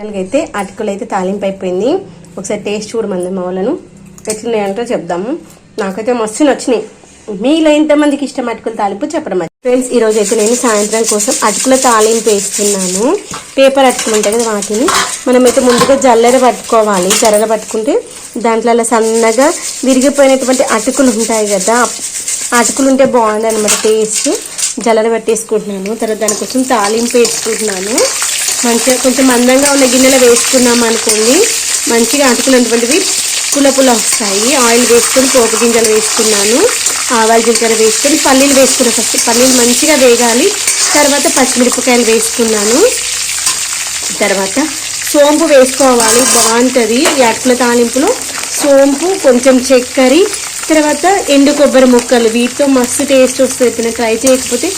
అయితే అటుకులు అయితే తాలింపు అయిపోయింది. ఒకసారి టేస్ట్ చూడమంది మా వాళ్ళను. ఎట్లున్నాయంటో చెప్దాము. నాకైతే మస్తు నచ్చినాయి. మీలో ఎంతమందికి ఇష్టం అటుకుల తాలింపు చెప్పడం మరి ఫ్రెండ్స్ ఈరోజు అయితే నేను సాయంత్రం కోసం అటుకుల తాలింపు వేస్తున్నాను. పేపర్ అటుకులు ఉంటాయి కదా వాటిని. మనమైతే ముందుగా జల్లెడ పట్టుకోవాలి. జల్లెడ పట్టుకుంటే దాంట్లో అలా సన్నగా విరిగిపోయినటువంటి అటుకులు ఉంటాయి కదా. అటుకులు ఉంటే బాగుంది అనమాట టేస్ట్. జల్లెడ పట్టేసుకుంటున్నాను. తర్వాత దానికోసం తాలింపు వేసుకుంటున్నాను. మంచిగా కొంచెం మందంగా ఉన్న గిన్నెలో వేసుకున్నాం అనుకోండి. మంచిగా అటుకున్నటువంటివి పుల పుల వస్తాయి. ఆయిల్ వేసుకొని పోపు గింజలు వేసుకున్నాను. ఆవాలు జీలకర్ర వేసుకొని పల్లీలు వేసుకున్నాను ఫస్ట్. పల్లీలు మంచిగా వేగాలి. తర్వాత పచ్చిమిరపకాయలు వేసుకున్నాను. తర్వాత సోంపు వేసుకోవాలి. బాగుంటుంది. ఈ అటుకుల తాలింపులో సోంపు కొంచెం చక్కెర తర్వాత ఎండు కొబ్బరి ముక్కలు. వీటితో మస్తు టేస్ట్ వస్తుంది. ఎప్పుడైనా ట్రై చేయకపోతే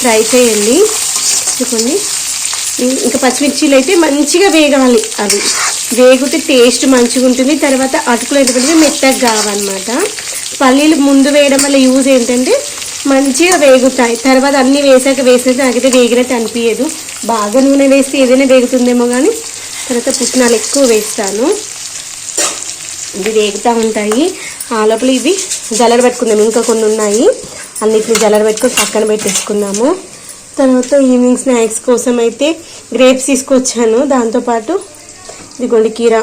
ట్రై చేయండి. చూసుకోండి. ఇంకా పచ్చిమిర్చీలు అయితే మంచిగా వేగాలి అవి. వేగితే టేస్ట్ మంచిగా ఉంటుంది. తర్వాత అటుకులు ఏంటంటే మెత్తగా కావన్నమాట. పల్లీలు ముందు వేయడం వల్ల యూజ్ ఏంటంటే మంచిగా వేగుతాయి. తర్వాత అన్నీ వేసాక వేసినట్టు నాకైతే వేగినట్టు అనిపించదు బాగా నూనె వేస్తే ఏదైనా వేగుతుందేమో కానీ తర్వాత పుట్నాలు ఎక్కువ వేస్తాను. ఇవి వేగుతూ ఉంటాయి. ఆ లోపల ఇవి జలర పెట్టుకుందాం. ఇంకా కొన్ని ఉన్నాయి. అన్నిటిని జలర పెట్టుకొని పక్కన పెట్టేసుకున్నాము తర్వాత ఈవినింగ్ స్నాక్స్ కోసం అయితే గ్రేప్స్ తీసుకొచ్చాను. దాంతోపాటు ఇదిగోండి కీరా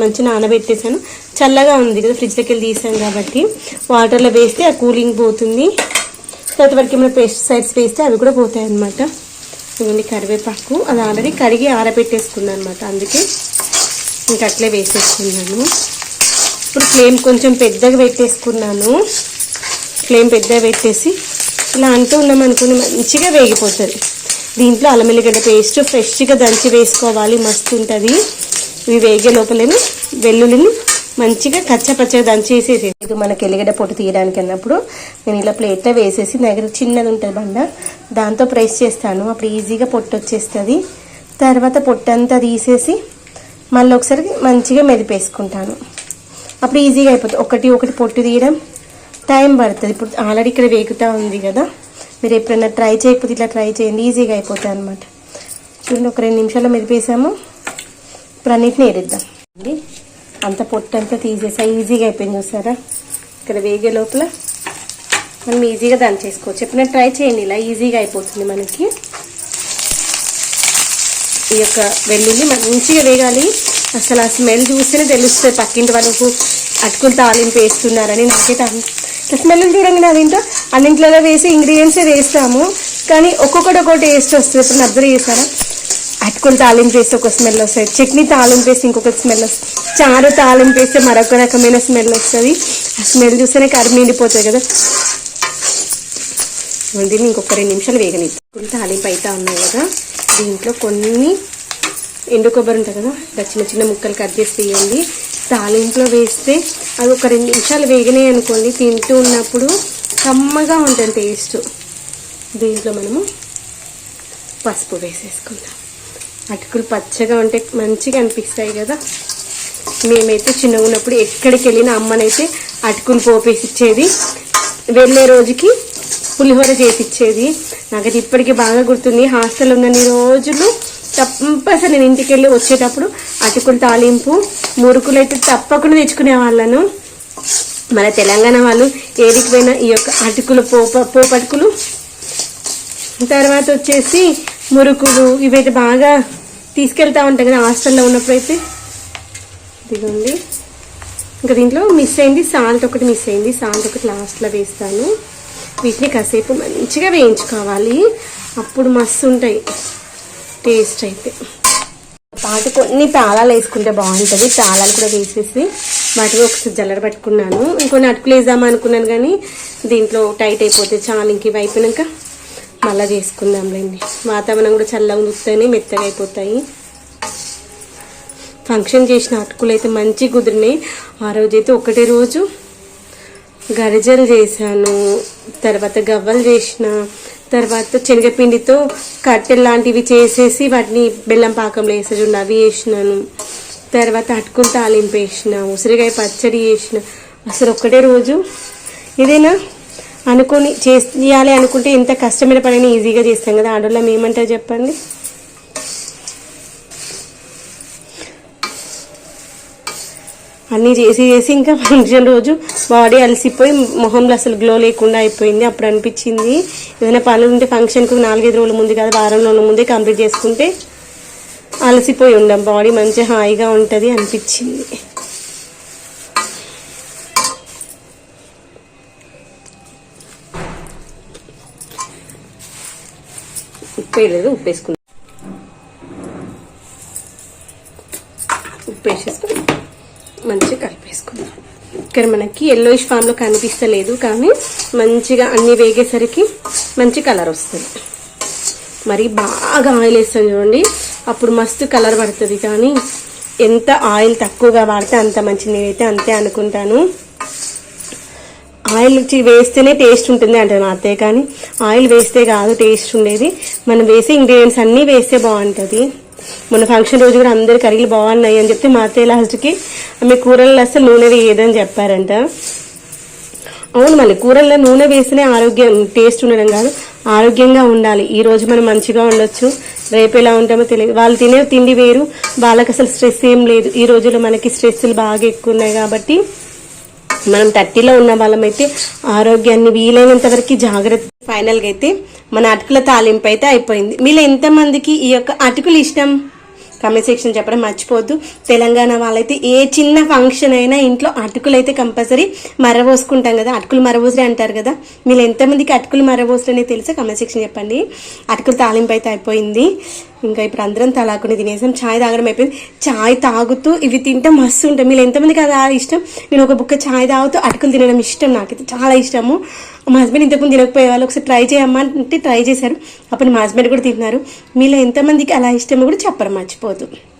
మంచి నానబెట్టేశాను. చల్లగా ఉంది కదా ఫ్రిడ్జ్లోకి వెళ్ళి తీసాను కాబట్టి. వాటర్లో వేస్తే ఆ కూలింగ్ పోతుంది. తర్వాత వరకు ఏమైనా పెస్టిసైడ్స్ వేస్తే అవి కూడా పోతాయి అన్నమాట. ఇదిగోండి కరివేపాకు. అది ఆల్రెడీ కడిగి ఆరబెట్టేసుకున్నాను అనమాట అందుకే ఇంకా అట్లే వేసేసుకున్నాను. ఇప్పుడు ఫ్లేమ్ కొంచెం పెద్దగా పెట్టేసుకున్నాను. ఫ్లేమ్ పెద్దగా పెట్టేసి ఇలా అంటూ ఉన్నాం అనుకుని మంచిగా వేగిపోతుంది. దీంట్లో అల్లం ఎల్లిగడ్డ పేస్ట్ ఫ్రెష్గా దంచి వేసుకోవాలి మస్తు ఉంటుంది. ఇవి వేగే లోపలేను వెల్లుల్లిని మంచిగా కచ్చపచ్చగా దంచేసేసి ఇది మనకి ఎల్లిగడ్డ పొట్టు తీయడానికి అన్నప్పుడు నేను ఇలా ప్లేట్లో వేసేసి నా దగ్గర చిన్నది ఉంటుంది బండ దాంతో ప్రెస్ చేస్తాను. అప్పుడు ఈజీగా పొట్టు వచ్చేస్తుంది. తర్వాత పొట్టంతా తీసేసి మళ్ళీ ఒకసారి మంచిగా మెదిపేసుకుంటాను. అప్పుడు ఈజీగా అయిపోతుంది. ఒకటి ఒకటి పొట్టు తీయడం టైం పడుతుంది. ఇప్పుడు ఆల్రెడీ ఇక్కడ వేగుతూ ఉంది కదా. మీరు ఎప్పుడైనా ట్రై చేయకపోతే ఇట్లా ట్రై చేయండి. ఈజీగా అయిపోతుంది అనమాట చూడండి ఒక రెండు నిమిషాల్లో మెదిపేసాము. ఇప్పుడు అన్నిటిని ఏరిద్దాం. అండి అంత పొట్టు అంతా తీసేసా. ఈజీగా అయిపోయింది చూసారా? ఇక్కడ వేగే లోపల మనం ఈజీగా దాన్ని చేసుకోవచ్చు. ఎప్పుడైనా ట్రై చేయండి ఇలా. ఈజీగా అయిపోతుంది మనకి. ఈ యొక్క వెల్లుల్లి మంచిగా వేగాలి. అసలు ఆ స్మెల్ చూస్తేనే తెలుస్తుంది పక్కింటి వాళ్ళకు అటుకులు తాలింపు వేస్తున్నారని. నాకైతే స్మెల్ చూడండి అదేంటో అన్నింటిలో వేసి ఇంగ్రీడియంట్సే వేస్తాము. కానీ ఒక్కొక్కటి ఒక్కో టేస్ట్ వస్తుంది. ఇప్పుడు అబ్జర్వ్ చేస్తారా అటుకులు తాలింపు వేస్తే ఒక స్మెల్ వస్తుంది. చట్నీ తాలింపు వేస్తే ఇంకొక స్మెల్ వస్తుంది. చారు తాలింపు వేస్తే మరొక రకమైన స్మెల్ వస్తుంది. ఆ స్మెల్ చూస్తేనే కరిమి నిండిపోతుంది కదా. దీన్ని ఇంకొక రెండు నిమిషాలు వేగని తాలింపు అయితే ఉన్నాయి కదా. దీంట్లో కొన్ని ఎండు కొబ్బరి ఉంటుంది కదా. చిన్న చిన్న ముక్కలు కట్ చేసి తీయండి. తాలింపులో వేస్తే అది ఒక రెండు నిమిషాలు వేగినాయి అనుకోండి. తింటూ ఉన్నప్పుడు కమ్మగా ఉంటుంది టేస్ట్. దీంట్లో మనము పసుపు వేసేసుకుందాం. అటుకులు పచ్చగా ఉంటే మంచిగా అనిపిస్తాయి కదా. మేమైతే చిన్నగా ఉన్నప్పుడు ఎక్కడికి వెళ్ళినా అమ్మనైతే అటుకులు పోపేసి ఇచ్చేది వెళ్ళే రోజుకి పులిహోర చేసి ఇచ్చేది నాకైతే ఇప్పటికీ బాగా గుర్తుంది. హాస్టల్ ఉన్న రోజులు తప్పనిసరి నేను ఇంటికి వెళ్ళి వచ్చేటప్పుడు అటుకులు తాలింపు మురుకులు అయితే తప్పకుండా తెచ్చుకునే వాళ్ళను మన తెలంగాణ వాళ్ళు ఏదికి పోయినా ఈ యొక్క అటుకులు పోప పోపటుకులు. తర్వాత వచ్చేసి మురుకులు ఇవైతే బాగా తీసుకెళ్తా ఉంటాం కదా హాస్టల్లో ఉన్నప్పుడు అయితే ఇదిగోండి. ఇంకా దీంట్లో మిస్ అయింది సాల్ట్ ఒకటి మిస్ అయింది. సాల్ట్ ఒకటి లాస్ట్లో వేస్తాను. వీటిని కాసేపు మంచిగా వేయించుకోవాలి. అప్పుడు మస్తు ఉంటాయి. టేస్ట్ అయితే. పాటు కొన్ని తాళాలు వేసుకుంటే బాగుంటుంది. తాళాలు కూడా వేసేసి వాటిని ఒకసారి జల్లర పట్టుకున్నాను. ఇంకొన్ని అటుకులు వేద్దామా అనుకున్నాను కానీ దీంట్లో టైట్ అయిపోతే చాలా ఇంక ఇవి అయిపోయినాక మళ్ళీ చేసుకుందాంలేండి. వాతావరణం కూడా చల్లగా ఉంచుతాయి మెత్తగా అయిపోతాయి. ఫంక్షన్ చేసిన అటుకులు అయితే మంచి కుదిరినాయి. ఆ రోజైతే ఒకటే రోజు గరిజలు చేశాను. తర్వాత గవ్వలు చేసిన తర్వాత శనగపిండితో కట్టెలు లాంటివి చేసేసి వాటిని బెల్లం పాకంలో వేసే చూడండి అవి వేసినాను. తర్వాత అటుకులు తాలింపు వేసిన ఉసిరికాయ పచ్చడి చేసిన. అసలు ఒక్కటే రోజు. ఏదైనా అనుకొని చేయాలి అనుకుంటే ఎంత కష్టమైన పనిని ఈజీగా చేస్తాం కదా. ఆడోళ్ళం ఏమంటారు చెప్పండి. అన్నీ చేసి చేసి ఇంకా ఫంక్షన్ రోజు బాడీ అలసిపోయి మొహంలో అసలు గ్లో లేకుండా అయిపోయింది. అప్పుడు అనిపించింది ఏదైనా పనులు ఉంటే ఫంక్షన్కు నాలుగైదు రోజుల ముందు కాదు వారం రోజుల ముందే కంప్లీట్ చేసుకుంటే అలసిపోయి ఉండం. బాడీ మంచిగా హాయిగా ఉంటుంది అనిపించింది. ఉప్పు వేయలేదు ఉప్పు వేసుకుందాం ఉప్పు వేసేసుకుని మంచిగా కలిపేసుకుందాం. ఇక్కడ మనకి ఎల్లోయిష్ ఫామ్లో కనిపిస్తలేదు కానీ మంచిగా అన్ని వేగేసరికి మంచి కలర్ వస్తుంది. మరి బాగా ఆయిల్ వేస్తాం చూడండి. అప్పుడు మస్తు కలర్ పడుతుంది కానీ ఎంత ఆయిల్ తక్కువగా వాడితే అంత మంచి నేనైతే అంతే అనుకుంటాను. ఆయిల్ వేస్తేనే టేస్ట్ ఉంటుంది అంటారు అంతే అత్తయ్య కానీ ఆయిల్ వేస్తే కాదు టేస్ట్ ఉండేది. మనం వేసే ఇంగ్రీడియంట్స్ అన్నీ వేస్తే బాగుంటుంది. మన ఫంక్షన్ రోజు కూడా అందరు కరిగిలు బాగున్నాయి అని చెప్తే మా అత్తయ్య లాస్ట్కి మీ కూరల్లో అసలు నూనె వేయదని చెప్పారంట. అవును మళ్ళీ కూరల్లో నూనె వేస్తేనే ఆరోగ్యం టేస్ట్ ఉండడం కాదు ఆరోగ్యంగా ఉండాలి. ఈ రోజు మనం మంచిగా ఉండొచ్చు. రేపు ఎలా ఉంటామో తెలియదు. వాళ్ళు తినే తిండి వేరు వాళ్ళకి అసలు స్ట్రెస్ ఏం లేదు. ఈ రోజుల్లో మనకి స్ట్రెస్లు బాగా ఎక్కువ ఉన్నాయి కాబట్టి మనం థర్టీలో ఉన్న వాళ్ళమైతే ఆరోగ్యాన్ని వీలైనంత వరకు జాగ్రత్త ఫైనల్గా అయితే మన అటుకుల తాలింపు అయితే అయిపోయింది. మీలో ఎంతమందికి ఈ యొక్క అటుకులు ఇష్టం? కామెంట్ సెక్షన్ చెప్పడం మర్చిపోద్దు తెలంగాణ వాళ్ళైతే ఏ చిన్న ఫంక్షన్ అయినా ఇంట్లో అటుకులు అయితే కంపల్సరీ మరవోసుకుంటాం కదా. అటుకులు మరబోసరే అంటారు కదా. మీరు ఎంతమందికి అటుకులు మరబోసరనే తెలుసా? కామెంట్ సెక్షన్ చెప్పండి. అటుకులు తాలింపు అయితే అయిపోయింది. ఇంకా ఇప్పుడు అందరం తలాకుని తినేసాం. చాయ్ తాగడం అయిపోయింది. చాయ్ తాగుతూ ఇవి తింటే మస్తు ఉంటాయి. మీరు ఎంతమందికి అది ఇష్టం? నేను ఒక బుక్క చాయ్ తాగుతూ అటుకులు తినడం ఇష్టం నాకైతే చాలా ఇష్టము. మా హస్బెండ్ ఇంతకుముందు తినకపోయే వాళ్ళు ఒకసారి ట్రై చేయమ్మా అంటే ట్రై చేశారు. అప్పుడు మా హస్బెండ్ కూడా తిన్నారు. మీలో ఎంతమందికి అలా ఇష్టమో కూడా చెప్పరు మర్చిపోదు చేసుకోవద్దు